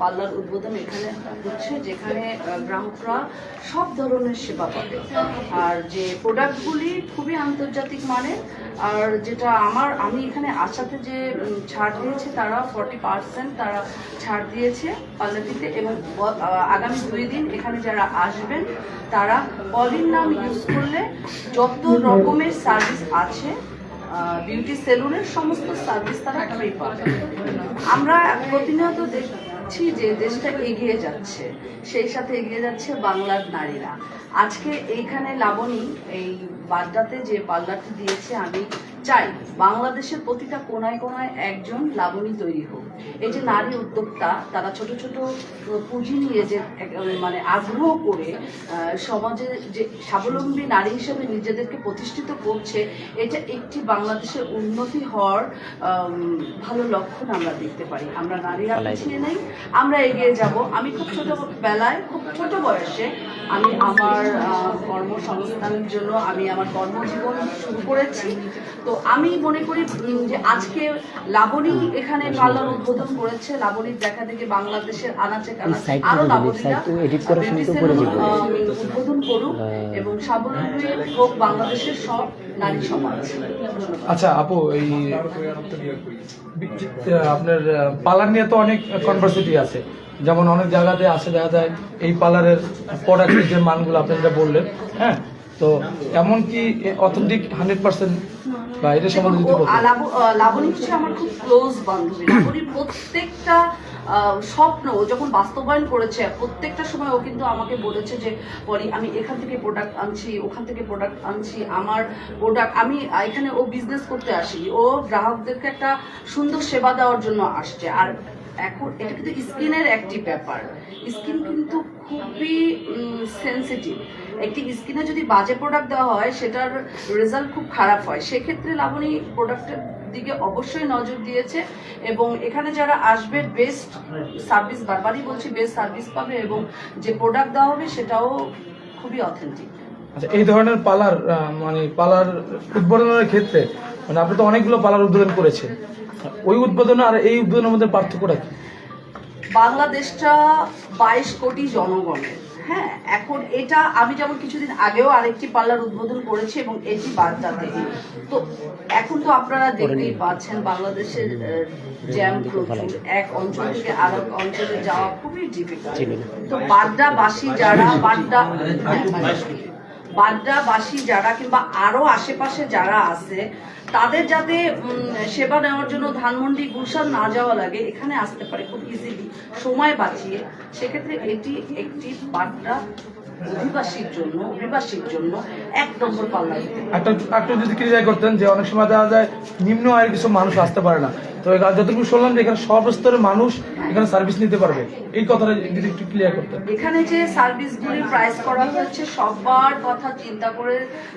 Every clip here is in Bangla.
পার্লার উদ্বোধন এখানে হচ্ছে, যেখানে গ্রাহকরা সব ধরনের সেবা পাবে। আর যে প্রোডাক্টগুলি খুবই আন্তর্জাতিক মানের, আর যেটা আমার, আমি এখানে আসাতে যে ছাড় দিয়েছে, তারা ফর্টি পার্সেন্ট তারা ছাড় দিয়েছে পার্লারটিতে এবং আগামী দুই দিন এখানে যারা আসবেন, তারা পলিন নাম ইউজ করলে যত রকমের সার্ভিস আছে বিউটি সেলুনের সমস্ত সার্ভিস তারা ফ্রি পাবে। আমরা প্রতিনিয়ত দেখছি যে দেশটা এগিয়ে যাচ্ছে, সেই সাথে এগিয়ে যাচ্ছে বাংলার নারীরা। আজকে এইখানে লাবণী, এই বাড্ডাতে যে পার্লারটি দিয়েছে, আমি চাই বাংলাদেশের প্রতিটা কোনায় কোনায় একজন লাবণী তৈরি হোক। এই যে নারী উদ্যোক্তা তারা ছোট ছোট পুঁজি নিয়ে যে মানে আগ্রহ করে সমাজে যে স্বাবলম্বী নারী হিসেবে নিজেদেরকে প্রতিষ্ঠিত করছে এটা একটি বাংলাদেশের উন্নতি হওয়ার ভালো লক্ষণ আমরা দেখতে পারি। আমরা নারীরা পিছিয়ে নেই আমরা এগিয়ে যাব। আমি খুব ছোট বেলায় খুব ছোট বয়সে আমি আমার কর্মসংস্থানের জন্য আমি আমার কর্মজীবন শুরু করেছি। তো আমি মনে করি যে আজকে লাবণী এখানে পার্লার উদ্বোধন করেছে। লাবণীর দেখা থেকে বাংলাদেশের আনাচে কানাচে। আরও লাবণীরা তো উদ্বোধন করুক এবং স্বাবলম্বী হোক বাংলাদেশের সব নারী সমাজ। আচ্ছা আপু এই আপনার পার্লার নিয়ে তো অনেক কনভার্সিটি আছে। যেমন অনেক জায়গাতে আসে দেখা যায় এই পার্লারের প্রোডাক্টের যে মানগুলো আপনি যেটা বললেন হ্যাঁ? তো এমন কি অথেন্টিক হান্ড্রেড পার্সেন্ট বা এটা সম্বন্ধে যদি লাবণী হচ্ছে আমার খুব ক্লোজ বান্ধবী। লাবণীর প্রত্যেকটা স্বপ্ন ও যখন বাস্তবায়ন করেছে প্রত্যেকটা সময় ও কিন্তু আমাকে বলেছে যে পরি আমি এখান থেকে প্রোডাক্ট আনছি ওখান থেকে প্রোডাক্ট আনছি আমার প্রোডাক্ট আমি এখানে ও বিজনেস করতে আসি ও গ্রাহকদেরকে একটা সুন্দর সেবা দেওয়ার জন্য আসছে। আর এখন এটা কিন্তু স্কিনের একটি ব্যাপার। স্কিন কিন্তু খুবই সেন্সিটিভ একটি স্কিনে যদি বাজে প্রোডাক্ট দেওয়া হয়, সেটার রেজাল্ট খুব খারাপ হয়। সেক্ষেত্রে লাবণী প্রোডাক্টের দিকে অবশ্যই নজর দিয়েছে এবং এখানে যারা আসবে বেস্ট সার্ভিস বারবারই বলছি বেস্ট সার্ভিস পাবে এবং যে প্রোডাক্ট দেওয়া হবে, সেটাও খুবই অথেন্টিক আচ্ছা এই ধরনের পার্লার মানে পার্লার উদ্বোধনের ক্ষেত্রে মানে আপনি তো অনেকগুলো পালার উদ্বোধন করেছেন। ওই উদ্বোধন আর এই উদ্বোধনের মধ্যে পার্থক্যটা কি? বাংলাদেশটা বাইশ কোটি জনগণের হ্যাঁ? এখন এটা আমি যেমন কিছুদিন আগেও আরেকটি পার্লার উদ্বোধন করেছি এবং এটি বাদটাতে তো এখন তো আপনারা দেখতেই পাচ্ছেন বাংলাদেশের জ্যাম প্রচুর। এক অঞ্চল থেকে আর এক অঞ্চলে যাওয়া খুবই ডিফিকাল্ট তো বাড্ডাবাসী যারা বাড্ডা বাড্ডাবাসী যারা কিংবা আরও আশেপাশে যারা আছে, তাদের যাতে সেবা নেওয়ার জন্য ধানমন্ডি গুলশান না যাওয়া লাগে, এখানে আসতে পারে খুব ইজিলি সময় বাঁচিয়ে, সেক্ষেত্রে এটি একটি বাড্ডা অধিবাসীর জন্য, অভিবাসীর জন্য এক নম্বর পাল্লা একটা, একটু যদি ক্লিয়ার করতেন যে অনেক সময় দেখা যায় নিম্ন আয়ের কিছু মানুষ আসতে পারে না। তো যতটুকু শুনলাম যে এখানে সব স্তরের মানুষ এখানে সার্ভিস নিতে পারবে। এই কথাটা যদি একটু ক্লিয়ার করতেন এখানে যে সার্ভিসগুলির প্রাইস করা হয়েছে সবার কথা চিন্তা করে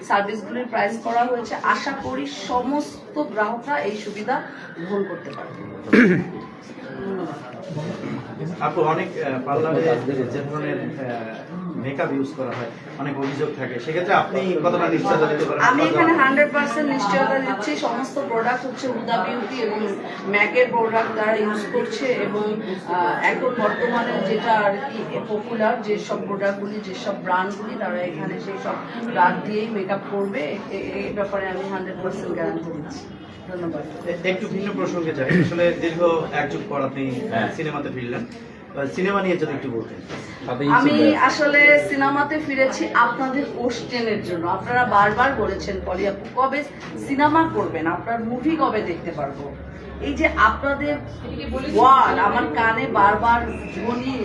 সার্ভিসগুলির প্রাইস করা হয়েছে। আশা করি সমস্ত গ্রাহকরা এই সুবিধা গ্রহণ করতে পারবে। আপু অনেক পার্লারে যে ধরনের মেকআপ ইউজ করা হয় অনেক অভিযোগ থাকে। সেক্ষেত্রে আপনি কতটা নিশ্চয়তা দিতে পারেন? আমি এখানে হান্ড্রেড পার্সেন্ট নিশ্চয়তা দিচ্ছি। সমস্ত প্রোডাক্ট হচ্ছে হুদা বিউটি এবং ম্যাকের প্রোডাক্ট তারা ইউজ করছে এবং এখন বর্তমানে যেটা আর কি পপুলার যেসব প্রোডাক্টগুলি যেসব ব্র্যান্ডগুলি তারা এখানে সেই সব ব্র্যান্ড দিয়েই মেকআপ করবে। এই ব্যাপারে আমি হান্ড্রেড পার্সেন্ট গ্যারান্টি দিচ্ছি। ধন্যবাদ। একটু ভিন্ন প্রসঙ্গে যাই। আসলে দীর্ঘ এক যুগ পর আপনি সিনেমাতে ফিরলেন। সিনেমা নিয়ে যদি একটু বলতেন। আমি আসলে সিনেমাতে ফিরেছি আপনাদের কোশ্চেনের জন্য। আপনারা বারবার বলেছেন পলি আপু কবে সিনেমা করবেন? আপনার মুভি কবে দেখতে পারব? এই যে আপনাদের ওয়ার্ড আমার কানে বারবার ধ্বনি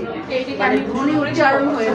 মানে ধ্বনি উচ্চারণ হয়ে